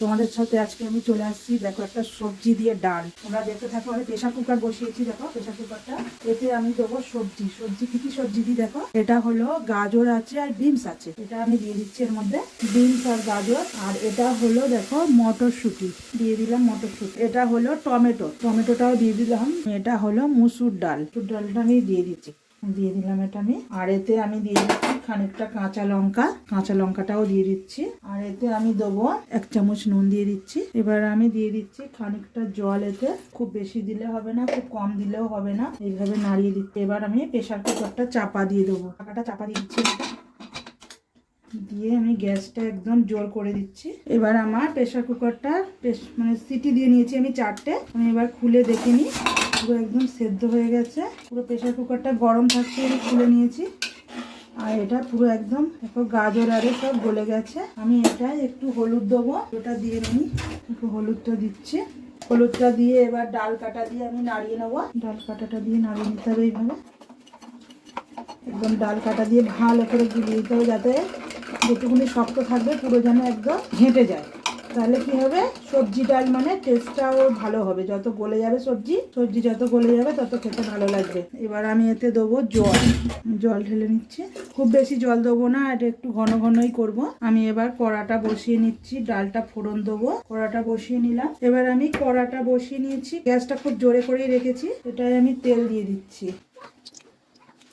তোমাদের সাথে আজকে আমি চলে আসছি, দেখো একটা সবজি দিয়ে ডাল। তোমরা দেখতে থাকো, আমি প্রেশার কুকার বসিয়েছি, দেখো প্রেশার কুকারটা এতে আমি দেবো সবজি। সবজি, কি কি সবজি দিই দেখো? এটা হলো গাজর আছে আর বিনস আছে। এটা আমি দিয়ে দিচ্ছি এর মধ্যে। বিনস আর গাজর। আর এটা হলো দেখো মটরশুঁটি। দিয়ে দিলাম মটরশুঁটি। এটা হলো টমেটো। টমেটোটাও দিয়ে দিলাম। এটা হলো মুসুর ডাল। মুসুর ডালটা আমি দিয়ে দিচ্ছি। দিয়ে দিলাম এটা আমি। আর এতে আমি দিয়ে দিচ্ছি খানিকটা কাঁচা লঙ্কা। কাঁচা লঙ্কাটাও দিয়ে দিচ্ছি। আর এতে আমি দেবো এক চামচ নুন দিয়ে দিচ্ছি। এবার আমি দিয়ে দিচ্ছি খানিকটা জল এতে। খুব বেশি দিলে হবে না, খুব কম দিলেও হবে না। এইভাবে নাড়িয়ে দিচ্ছি। এবার আমি প্রেশার কুকারটা চাপা দিয়ে দেবো। চাপাটা চাপা দিয়ে দিচ্ছি। দিয়ে আমি গ্যাসটা একদম জোর করে দিচ্ছি। এবার আমার প্রেশার কুকারটা মানে সিটি দিয়ে নিয়েছি আমি চারটে। আমি এবার খুলে দেখে নিই পুরো একদম সেদ্ধ হয়ে গেছে। পুরো প্রেশার কুকারটা গরম থাকতে আমি খুলে নিয়েছি। আর এটা পুরো একদম দেখো গাজর আরে সব গলে গেছে। আমি এটা একটু হলুদ দেবো। ওটা দিয়ে নিই একটু হলুদটা দিচ্ছি। হলুদটা দিয়ে এবার ডাল কাটা দিয়ে আমি নাড়িয়ে নেব। ডাল কাটাটা দিয়ে নাড়িয়ে নিতে হবে এইভাবে। একদম ডাল কাটা দিয়ে ভালো করে গুলিয়ে দিতে হবে যাতে যেটুকুনি শক্ত থাকবে পুরো যেন একদম ঘেঁটে যায়। তাহলে কি হবে? সবজি ডাল মানে টেস্টটাও ভালো হবে। যত গলে যাবে সবজি সবজি যত গলে যাবে, তত খেতে ভালো লাগবে। এবার আমি এতে দেবো জল। জল ঢেলে নিচ্ছি। খুব বেশি জল দেবো না, এটা একটু ঘন ঘনই করব। আমি এবার কড়াটা বসিয়ে নিচ্ছি, ডালটা ফোড়ন দেবো। কড়াটা বসিয়ে নিলাম। এবার আমি কড়াটা বসিয়ে নিয়েছি। গ্যাসটা খুব জোরে করেই রেখেছি। এটাই আমি তেল দিয়ে দিচ্ছি।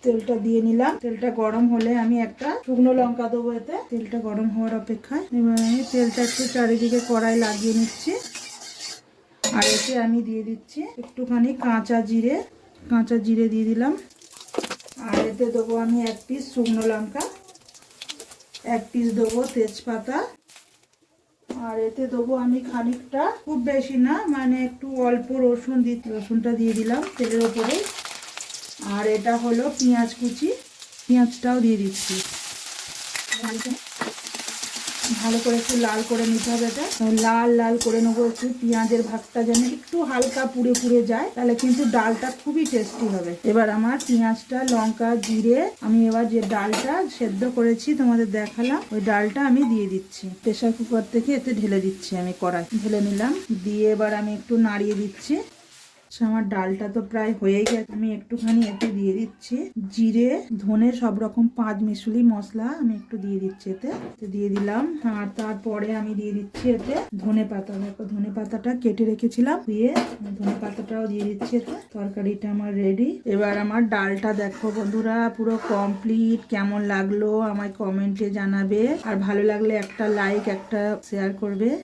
তেলটা দিয়ে নিলাম। তেলটা গরম হলে আমি একটা শুকনো লঙ্কা দেবো এতে। তেলটা গরম হওয়ার অপেক্ষায় এবার আমি তেলটা একটু চারিদিকে কড়াই লাগিয়ে নিচ্ছি। আর এতে আমি দিয়ে দিচ্ছি একটুখানি কাঁচা জিরে। কাঁচা জিরে দিয়ে দিলাম। আর এতে দেবো আমি এক পিস শুকনো লঙ্কা। এক পিস দেবো তেজপাতা। আর এতে দেবো আমি খানিকটা, খুব বেশি না মানে একটু অল্প রসুন দি, রসুনটা দিয়ে দিলাম তেলের ওপরে। আর এটা হলো পেঁয়াজ কুচি। পেঁয়াজটাও দিয়ে দিচ্ছি। ভালো করে একটু লাল করে নিতে হবে এটা। লাল লাল করে নেব একটু। পেঁয়াজের ভাতটা যেন একটু হালকা পুড়ে পুড়ে যায়, তাহলে কিন্তু ডালটা খুবই টেস্টি হবে। এবার আমার পেঁয়াজটা, লঙ্কা, জিরে, আমি এবার যে ডালটা সেদ্ধ করেছি তোমাদের দেখালাম, ওই ডালটা আমি দিয়ে দিচ্ছি। প্রেশার কুকার থেকে এতে ঢেলে দিচ্ছি আমি কড়াই। ঢেলে নিলাম। দিয়ে এবার আমি একটু নাড়িয়ে দিচ্ছি। আমার ডালটা তো প্রায় হয়ে গেছে। আমি একটুখানি এতে দিয়ে দিচ্ছি। জিরে, ধনে, সব রকম পাঁচ মিশুলি মশলা আমি একটু দিয়ে দিচ্ছি এতে। দিয়ে দিলাম। আর তারপরে আমি দিয়ে দিচ্ছি এতে ধনে পাতা। দেখো, ধনে পাতাটা কেটে রেখেছিলাম। দিয়ে ধনে পাতাটাও দিয়ে দিচ্ছি এতে। তরকারিটা আমার রেডি এবার আমার ডালটা দেখো বন্ধুরা, পুরো কমপ্লিট কেমন লাগল আমায় কমেন্টে জানাবে। আর ভালো লাগলে একটা লাইক একটা শেয়ার করবে।